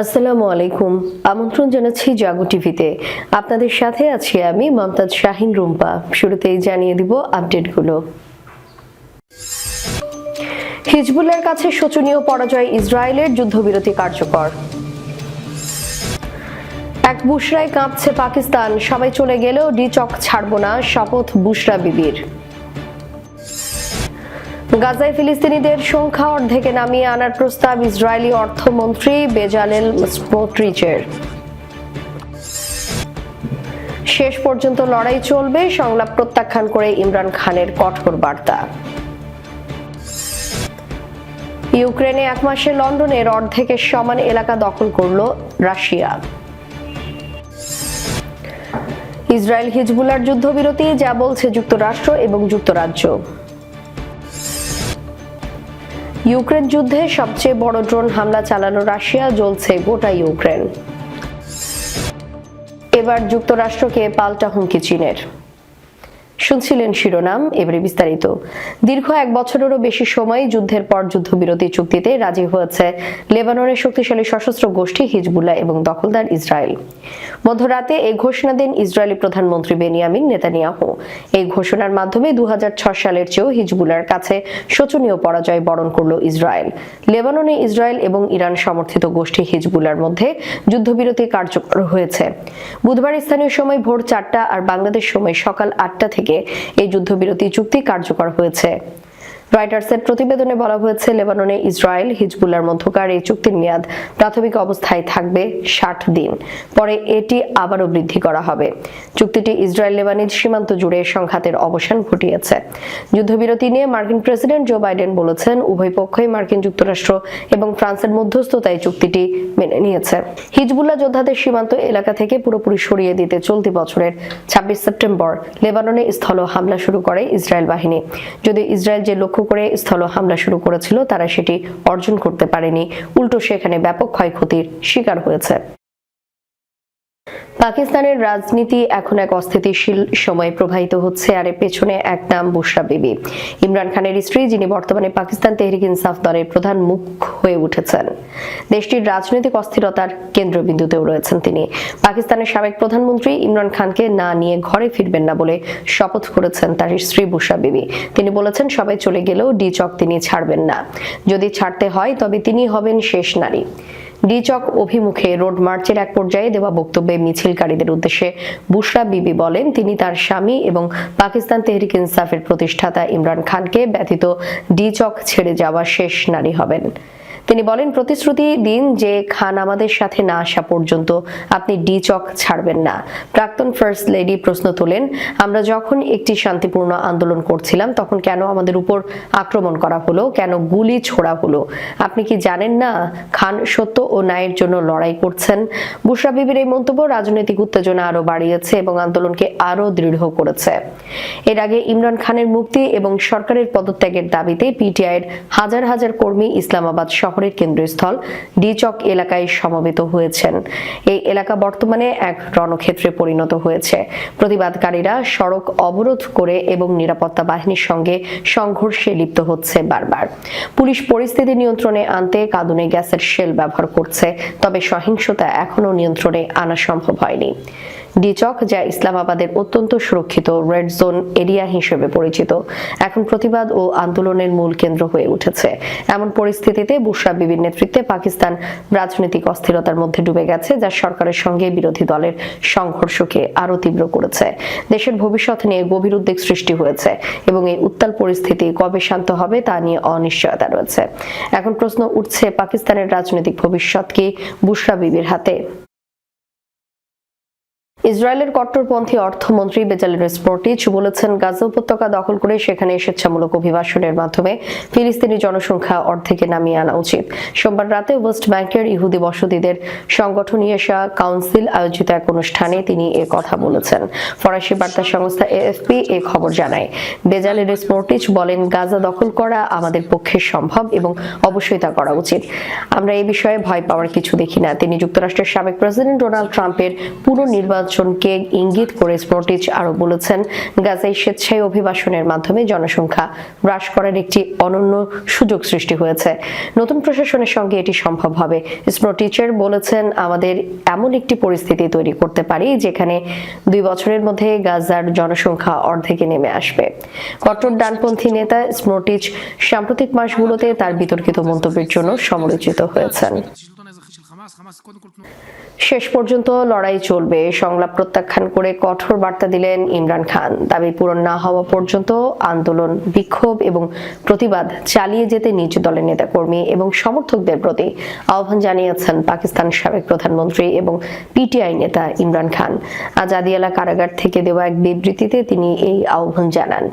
আসসালামু আলাইকুম। আমন্ত্রণ জানাচ্ছি জাগো টিভিতে। আপনাদের সাথে আছি আমি মমতাজ শাহিন রুম্পা। শুরুতেই জানিয়ে দিব আপডেটগুলো। হিজবুলের কাছে শোচনীয় পরাজয় ইসরায়েলের যুদ্ধবিরতি কার্যকর। এক বুশরায় কাঁপছে পাকিস্তান। সবাই চলে গেলেও ডিচক ছাড়ব না শপথ বুশরা বিবির। গাজায় ফিলিস্তিনিদের সংখ্যা অর্ধেকে নামিয়ে আনার প্রস্তাব ইসরায়েলি অর্থমন্ত্রী বেজালেল স্মোট্রিচের শেষ পর্যন্ত লড়াই চলবে, সংলাপ প্রত্যাখ্যান করে ইমরান খানের কঠোর বার্তা। ইউক্রেনে এক মাসে লন্ডনের অর্ধেকের সমান এলাকা দখল করল রাশিয়া। ইসরায়েল হিজবুলার যুদ্ধবিরতি, যা বলছে যুক্তরাষ্ট্র এবং যুক্তরাজ্য। ইউক্রেন যুদ্ধে সবচেয়ে বড় ড্রোন হামলা চালানো রাশিয়া, জ্বলছে গোটা ইউক্রেন। এবার যুক্তরাষ্ট্রকে পাল্টা হুমকি চীনের। শুনছিলেন শিরোনাম, এবারে বিস্তারিত। দীর্ঘ এক বছরেরও বেশি সময় যুদ্ধের পর যুদ্ধবিরতি চুক্তিতে রাজি হয়েছে লেবাননের শক্তিশালী সশস্ত্র গোষ্ঠী হিজবুল্লাহ এবং দখলদার ইসরায়েল। মধ্যরাতে এই ঘোষণা দেন ইসরায়েলি প্রধানমন্ত্রী বেনিয়ামিন নেতানিয়াহু। এই ঘোষণার মাধ্যমে দু সালের চেয়েও হিজবুল্লার কাছে শোচনীয় পরাজয় বরণ করল ইসরায়েল। লেবাননে ইসরায়েল এবং ইরান সমর্থিত গোষ্ঠী হিজবুল্লার মধ্যে যুদ্ধবিরতি কার্যকর হয়েছে। বুধবার স্থানীয় সময় ভোর চারটা আর বাংলাদেশ সময় সকাল আটটা থেকে এই যুদ্ধবিরতি চুক্তি কার্যকর হয়েছে। রয়টার্সের প্রতিবেদনে বলা হয়েছে, লেবাননে ইসরায়েল হিজবুল্লার মধ্যকার এই চুক্তির মেয়াদ প্রাথমিক অবস্থায় থাকবে ষাট দিন। পরে এটি আবারও বৃদ্ধি করা হবে। চুক্তিটি ইসরায়েল লেবানিজ সীমান্ত জুড়ে সংঘাতের অবসান ঘটিয়েছে। যুদ্ধবিরতি নিয়ে মার্কিন প্রেসিডেন্ট জো বাইডেন বলেছেন, উভয় পক্ষই মার্কিন যুক্তরাষ্ট্র এবং ফ্রান্সের মধ্যস্থতায় চুক্তিটি মেনে নিয়েছে। হিজবুল্লাহ যোদ্ধাদের সীমান্ত এলাকা থেকে পুরোপুরি সরিয়ে দিতে চলতি বছরের ছাব্বিশ সেপ্টেম্বর লেবাননে স্থল হামলা শুরু করে ইসরায়েল বাহিনী। যদি ইসরায়েল যে লক্ষ্য করে স্থল হামলা শুরু করেছিল, তারা সেটি অর্জন করতে পারেনি। উল্টো সেখানে ব্যাপক ক্ষয়ক্ষতির শিকার হয়েছে। পাকিস্তানের রাজনীতি এখন এক অস্থিতিশীল সময়ে প্রবাহিত হচ্ছে, আর এর পেছনে এক নাম বুশরা বিবি। ইমরান খানের স্ত্রী, যিনি বর্তমানে পাকিস্তান তেহরিক ইনসাফ দলের প্রধান মুখ হয়ে উঠেছেন। দেশটির রাজনৈতিক অস্থিরতার কেন্দ্রবিন্দুতেও রয়েছেন তিনি। পাকিস্তানের সাবেক প্রধানমন্ত্রী ইমরান খানকে না নিয়ে ঘরে ফিরবেন না বলে শপথ করেছেন তার স্ত্রী বুশরা বিবি। তিনি বলেছেন, সবাই চলে গেলেও ডি চক তিনি ছাড়বেন না। যদি ছাড়তে হয়, তবে তিনি হবেন শেষ নারী। ডিচক অভিমুখে রোড মার্চের এক পর্যায়ে দেওয়া বক্তব্যে মিছিলকারীদের উদ্দেশ্যে বুশরা বিবি বলেন, তিনি তার স্বামী এবং পাকিস্তান তেহরিক ইনসাফের প্রতিষ্ঠাতা ইমরান খানকে ব্যথিত ডিচক ছেড়ে যাওয়া শেষ নারী হবেন। তিনি বলেন, প্রতিশ্রুতি দিন যে খান আমাদের সাথে না আসা পর্যন্ত আপনি ডি চক ছাড়বেন না। প্রাক্তন ফার্স্ট লেডি প্রশ্ন তোলেন, আমরা যখন একটি শান্তিপূর্ণ আন্দোলন করছিলাম, তখন কেন আমাদের উপর আক্রমণ করা হলো? কেন গুলি ছোড়া হলো? আপনি কি জানেন না খান সত্য ও ন্যায়ের জন্য লড়াই করছেন? বুশরা বিবির এই মন্তব্য রাজনৈতিক উত্তেজনা আরও বাড়িয়েছে এবং আন্দোলনকে আরও দৃঢ় করেছে। এর আগে ইমরান খানের মুক্তি এবং সরকারের পদত্যাগের দাবিতে পিটিআইয়ের হাজার হাজার কর্মী ইসলামাবাদ শহরের কেন্দ্রস্থল ডিচক এলাকায় সমবেত হয়েছেন। এই এলাকা বর্তমানে এক রণক্ষেত্রে পরিণত হয়েছে। প্রতিবাদকারীরা সড়ক অবরোধ করে এবং নিরাপত্তা বাহিনীর সঙ্গে সংঘর্ষে লিপ্ত হচ্ছে বারবার। পুলিশ পরিস্থিতি নিয়ন্ত্রণে আনতে কাঁদুনে গ্যাসের শেল ব্যবহার করছে, তবে সহিংসতা এখনও নিয়ন্ত্রণে আনা সম্ভব হয়নি। ডিচক যা ইসলামাবাদের অত্যন্ত সুরক্ষিত রেড জোন এরিয়া হিসেবে পরিচিত। এখন প্রতিবাদ ও আন্দোলনের মূল কেন্দ্র হয়ে উঠেছে। এমন পরিস্থিতিতে বুশরা বিবির নেতৃত্বে পাকিস্তান রাজনৈতিক অস্থিরতার মধ্যে ডুবে গেছে, যা সরকারের সঙ্গে বিরোধী দলের সংঘর্ষকে আরও তীব্র করেছে। দেশের ভবিষ্যৎ নিয়ে গভীর উদ্বেগ সৃষ্টি হয়েছে এবং এই উত্তাল পরিস্থিতি কবে শান্ত হবে তা নিয়ে অনিশ্চয়তা রয়েছে। এখন প্রশ্ন উঠছে, পাকিস্তানের রাজনৈতিক ভবিষ্যৎ কি বুশরা বিবির হাতে? ইসরায়েলের কট্টরপন্থী অর্থমন্ত্রী বেজালিন স্পোর্টিচ বলেছেন, গাজা উপত্যকা দখল করে সেখানে স্বেচ্ছামূলক অভিবাসনের মাধ্যমে ফিলিস্তিনি জনসংখ্যা অর্ধেকে নামিয়ে আনা উচিত। সোমবার রাতে ওয়েস্ট ব্যাংকের ইহুদি বসতিদের সংগঠন ইয়েশা কাউন্সিল আয়োজিত এক অনুষ্ঠানে তিনি এ কথা বলেছেন। ফরাসি বার্তা সংস্থা এএফপি এ খবর জানায় বেজালিন স্পোর্টিচ বলেন, গাজা দখল করা আমাদের পক্ষে সম্ভব এবং অবশ্যই তা করা উচিত। আমরা এ বিষয়ে ভয় পাওয়ার কিছু দেখি না। তিনি যুক্তরাষ্ট্রের সাবেক প্রেসিডেন্ট ডোনাল্ড ট্রাম্পের পুনর্নির্বাচন নির্বাচনকে ইঙ্গিত করে স্পোর্টিচ আরও বলেছেন, গাজায় স্বেচ্ছায় অভিবাসনের মাধ্যমে জনসংখ্যা হ্রাস করার একটি অনন্য সুযোগ সৃষ্টি হয়েছে। নতুন প্রশাসনের সঙ্গে এটি সম্ভব হবে। স্পোর্টিচের বলেছেন, আমাদের এমন একটি পরিস্থিতি তৈরি করতে পারি যেখানে দুই বছরের মধ্যে গাজার জনসংখ্যা অর্ধেকে নেমে আসবে। কট্টর ডানপন্থী নেতা স্মোটিচ সাম্প্রতিক মাসগুলোতে তার বিতর্কিত মন্তব্যের জন্য সমালোচিত হয়েছেন। শেষ পর্যন্ত লড়াই চলবে। সংলাপ প্রত্যাখ্যান করে কঠোর বার্তা দিলেন ইমরান খান। দাবি পূরণ না হওয়া পর্যন্ত আন্দোলন বিক্ষোভ এবং প্রতিবাদ চালিয়ে যেতে নিজ দলের নেতাকর্মী এবং সমর্থকদের প্রতি আহ্বান জানিয়েছেন পাকিস্তান সাবেক প্রধানমন্ত্রী এবং পিটিআই নেতা ইমরান খান। আজ আদিয়ালা কারাগার থেকে দেওয়া এক বিবৃতিতে তিনি এই আহ্বান জানান।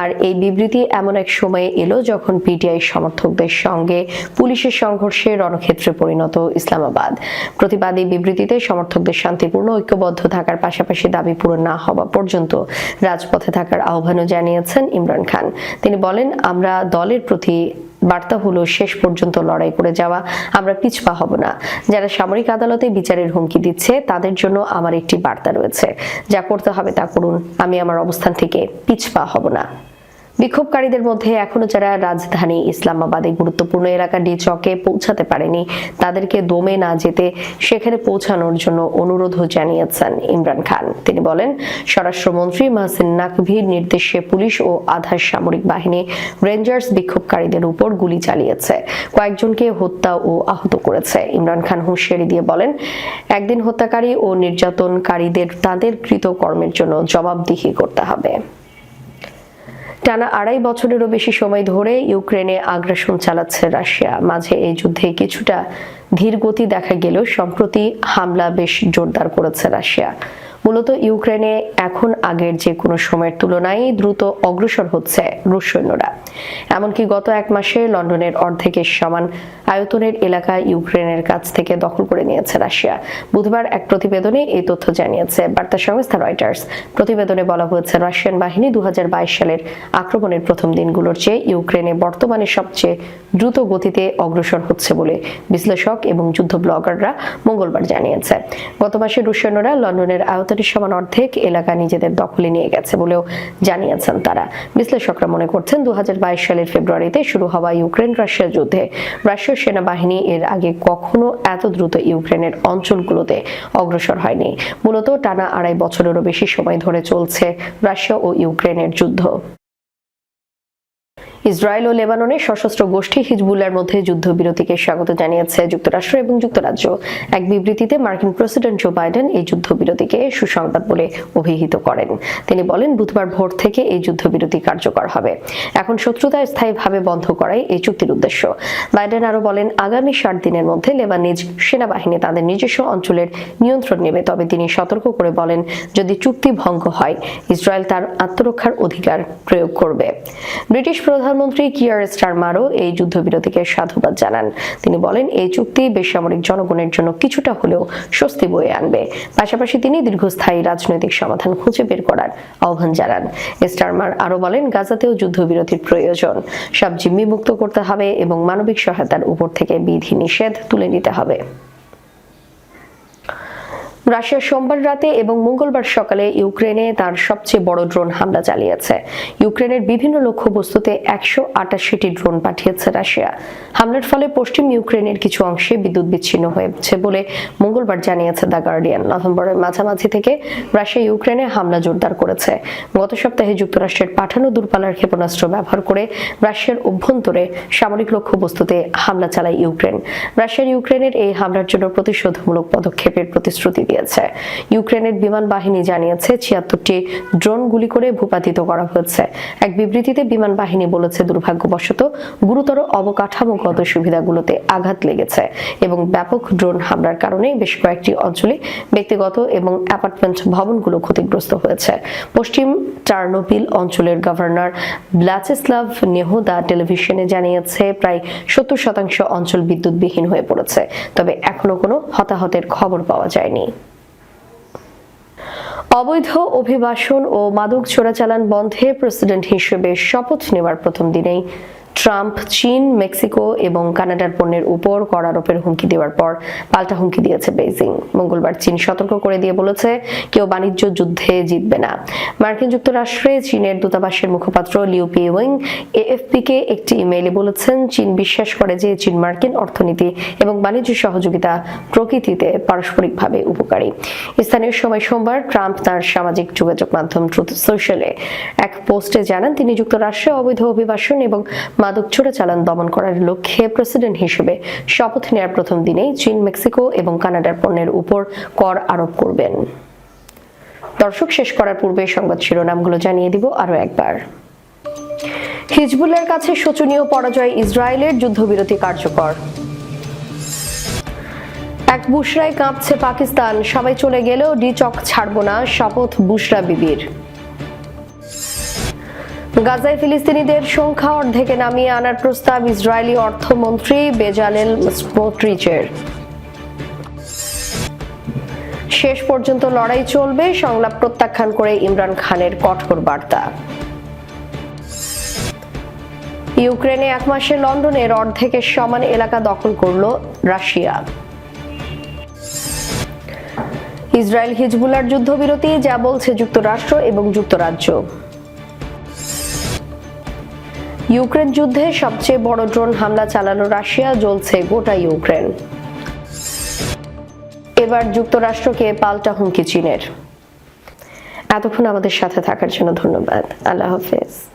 আর এই বিবৃতি এমন এক সময়ে এলো যখন পিটিআই সমর্থকদের সঙ্গে পুলিশের সংঘর্ষে রণক্ষেত্রে পরিণত ইসলামাবাদ। প্রতিবাদী বিবৃতিতে সমর্থকদের শান্তিপূর্ণ, ঐক্যবদ্ধ থাকার পাশাপাশি দাবি পূরণ না হওয়া পর্যন্ত রাজপথে থাকার আহ্বানও জানিয়েছেন ইমরান খান। তিনি বলেন, আমরা দলের প্রতি বার্তা হলো শেষ পর্যন্ত লড়াই করে যাওয়া, আমরা পিছপা হব না। যারা সামরিক আদালতে বিচারের হুমকি দিচ্ছে, তাদের জন্য আমার একটি বার্তা রয়েছে। যা করতে হবে তা করুন। আমি আমার অবস্থান থেকে পিছপা হব না। বিক্ষোভকারীদের মধ্যে এখনও যারা রাজধানী ইসলামাবাদে গুরুত্বপূর্ণ এলাকা ডি চকে পৌঁছাতে পারেনি, তাদেরকে দমে না যেতে সেখানে পৌঁছানোর জন্য অনুরোধও জানিয়েছেন ইমরান খান। তিনি বলেন, স্বরাষ্ট্রমন্ত্রী মাহসিন নাকভির নির্দেশে পুলিশ ও আধার সামরিক বাহিনী রেঞ্জার্স বিক্ষোভকারীদের উপর গুলি চালিয়েছে। কয়েকজনকে হত্যা ও আহত করেছে। ইমরান খান হুঁশিয়ারি দিয়ে বলেন, একদিন হত্যাকারী ও নির্যাতনকারীদের তাদের কৃতকর্মের জন্য জবাবদিহি করতে হবে। টানা আড়াই বছরেরও বেশি সময় ধরে ইউক্রেনে আগ্রাসন চালাচ্ছে রাশিয়া। মাঝে এই যুদ্ধে কিছুটা ধীর গতি দেখা গেলেও সম্প্রতি হামলা বেশ জোরদার করেছে রাশিয়া। মূলত ইউক্রেনে এখন আগের যে কোনো সময়ের তুলনায় দ্রুত অগ্রসর হচ্ছে রুশ সৈন্যরা। এমনকি গত এক মাসে লন্ডনের অর্ধেকের সমান আয়তনের এলাকা ইউক্রেনের কাছ থেকে দখল করে নিয়েছে রাশিয়া। বুধবার এক প্রতিবেদনে এই তথ্য জানিয়েছে। বার্তা সংস্থা রয়টার্স, প্রতিবেদনে বলা হয়েছে, রাশিয়ান বাহিনী দু হাজার বাইশ সালের আক্রমণের প্রথম দিনগুলোর চেয়ে ইউক্রেনে বর্তমানে সবচেয়ে দ্রুত গতিতে অগ্রসর হচ্ছে বলে বিশ্লেষক এবং যুদ্ধ ব্লগাররা মঙ্গলবার জানিয়েছে। গত মাসে রুশ লন্ডনের আয়তনের সমান অর্ধেক এলাকা নিজেদের দখলে নিয়ে গেছে বলেও জানিয়েছেন তারা। বিশ্লেষকরা মনে করছেন দু সালের ফেব্রুয়ারিতে শুরু হওয়া ইউক্রেন রাশিয়া যুদ্ধে রাশিয়ার সেনাবাহিনী এর আগে কখনো এত দ্রুত ইউক্রেনের অঞ্চলগুলোতে অগ্রসর হয়নি। মূলত টানা আড়াই বছরেরও বেশি সময় ধরে চলছে রাশিয়া ও ইউক্রেনের যুদ্ধ। ইসরায়েল ও লেবাননের সশস্ত্র গোষ্ঠী হিজবুল্লার মধ্যে যুদ্ধবিরতিকে স্বাগত জানিয়েছে যুক্তরাষ্ট্র এবং যুক্তরাজ্য। এক বিবৃতিতে মার্কিন প্রেসিডেন্ট জো বাইডেন এই যুদ্ধবিরতিকে সুসংবাদ বলে অভিহিত করেন। তিনি বলেন, বুধবার ভোর থেকে এই যুদ্ধবিরতি কার্যকর হবে। এখন শত্রুতা স্থায়ীভাবে বন্ধ করাই এই চুক্তির উদ্দেশ্য। বাইডেন আরও বলেন, আগামী ষাট দিনের মধ্যে লেবানিজ সেনাবাহিনী তাদের নিজস্ব অঞ্চলের নিয়ন্ত্রণ নেবে। তবে তিনি সতর্ক করে বলেন, যদি চুক্তি ভঙ্গ হয়, ইসরায়েল তার আত্মরক্ষার অধিকার প্রয়োগ করবে। ব্রিটিশ প্রধানমন্ত্রী কিয়ার স্টারমারও এই যুদ্ধবিরতিকে সাধুবাদ জানান। তিনি বলেন, এই চুক্তি বেসামরিক জনগণের জন্য কিছুটা হলেও স্বস্তি বয়ে আনবে। পাশাপাশি তিনি দীর্ঘস্থায়ী রাজনৈতিক সমাধান খুঁজে বের করার আহ্বান জানান। স্টারমার আরও বলেন, গাজাতেও যুদ্ধবিরতির প্রয়োজন। সব জিম্মি মুক্ত করতে হবে এবং মানবিক সহায়তার উপর থেকে বিধি নিষেধ তুলে নিতে হবে। রাশিয়া সোমবার রাতে এবং মঙ্গলবার সকালে ইউক্রেনে তার সবচেয়ে বড় ড্রোন হামলা চালিয়েছে। ইউক্রেনের বিভিন্ন লক্ষ্যবস্তুতে একশো আটাশিটি ড্রোন পাঠিয়েছে রাশিয়া। হামলার ফলে পশ্চিম ইউক্রেনের কিছু অংশে বিদ্যুৎ বিচ্ছিন্ন হয়েছে বলে মঙ্গলবার জানিয়েছে দ্য গার্ডিয়ান। নভেম্বরের মাঝামাঝি থেকে রাশিয়া ইউক্রেনে হামলা জোরদার করেছে। গত সপ্তাহে যুক্তরাষ্ট্রের পাঠানো দূরপাল্লার ক্ষেপণাস্ত্র ব্যবহার করে রাশিয়ার অভ্যন্তরে সামরিক লক্ষ্যবস্তুতে হামলা চালায় ইউক্রেন। রাশিয়ার ইউক্রেনের এই হামলার জন্য প্রতিশোধমূলক পদক্ষেপের প্রতিশ্রুতি দিয়েছে। ইউক্রেনের বিমান বাহিনী জানিয়েছে ছিয়াত্তরটি ড্রোন গুলি করে ভূপাতিত করা হয়েছে। এক বিবৃতিতে বিমান বাহিনী বলেছে, দুর্ভাগ্যবশত গুরুতর অবকাঠামোগত সুবিধাগুলোতে আঘাত লেগেছে এবং ব্যাপক ড্রোন হামলার কারণে বেশ কয়েকটি অঞ্চলে ব্যক্তিগত এবং অ্যাপার্টমেন্ট ভবনগুলো ক্ষতিগ্রস্ত হয়েছে। পশ্চিম টার্নোপিল অঞ্চলের গভর্নর ব্লাচেস্লাভ নেহোদা টেলিভিশনে জানিয়েছে, প্রায় সত্তর শতাংশ অঞ্চল বিদ্যুৎবিহীন হয়ে পড়েছে, তবে এখনও কোনো হতাহতের খবর পাওয়া যায়নি। অবৈধ অভিবাসন ও মাদক চোরাচালান বন্ধে প্রেসিডেন্ট হিসেবে শপথ নেওয়ার প্রথম দিনেই ট্রাম্প, চীন, মেক্সিকো এবং কানাডার পণ্যের উপর কর আরোপের হুমকি দেওয়ার পর পাল্টা হুমকি দিয়েছে বেইজিং। মঙ্গলবার চীন সতর্ক করে দিয়ে বলেছে, কেউ বাণিজ্য যুদ্ধে জিতবে না। মার্কিন যুক্তরাষ্ট্রে চীনের দূতাবাসের মুখপাত্র লিউ পিউইং এএফপি কে একটি ইমেইলে বলেছেন, চীন বিশ্বাস করে যে চীন মার্কিন অর্থনীতি এবং বাণিজ্য সহযোগিতা প্রকৃতিতে পারস্পরিকভাবে উপকারী। স্থানীয় সময় সোমবার ট্রাম্প তার সামাজিক যোগাযোগ মাধ্যম সোশ্যালে এক পোস্টে জানান, তিনি যুক্তরাষ্ট্রে অবৈধ অভিবাসন এবং মাদক চোরাচালান দমন করার লক্ষ্যে প্রেসিডেন্ট হিসেবে শপথ নেওয়ার প্রথম দিনেই চীন, মেক্সিকো এবং কানাডার পণ্যের উপর কর আরোপ করবেন। দর্শক, শেষ করার পূর্বে সংবাদ শিরোনামগুলো জানিয়ে দিব আরও একবার। হিজবুলের কাছে শোচনীয় পরাজয় ইসরায়েলের যুদ্ধবিরতি কার্যকর। এক বুশরায় কাঁপছে পাকিস্তান। সবাই চলে গেলেও ডিচক ছাড়বো না, শপথ বুশরা বিবির। গাজায় ফিলিস্তিনিদের সংখ্যা অর্ধেকে নামিয়ে আনার প্রস্তাব ইসরায়েলি অর্থমন্ত্রী বেজালেল স্মোট্রিচের শেষ পর্যন্ত লড়াই চলবে, সংলাপ প্রত্যাখ্যান করে ইমরান খানের কঠোর বার্তা। ইউক্রেনে এক মাসে লন্ডনের অর্ধেকের সমান এলাকা দখল করল রাশিয়া। ইসরায়েল হিজবুলার যুদ্ধবিরতি, যা বলছে যুক্তরাষ্ট্র এবং যুক্তরাজ্য। ইউক্রেন যুদ্ধে সবচেয়ে বড় ড্রোন হামলা চালানো রাশিয়া, জ্বলছে গোটা ইউক্রেন। এবার যুক্তরাষ্ট্রকে পাল্টা হুমকি চীনের। এতক্ষণ আমাদের সাথে থাকার জন্য ধন্যবাদ। আল্লাহ হাফেজ।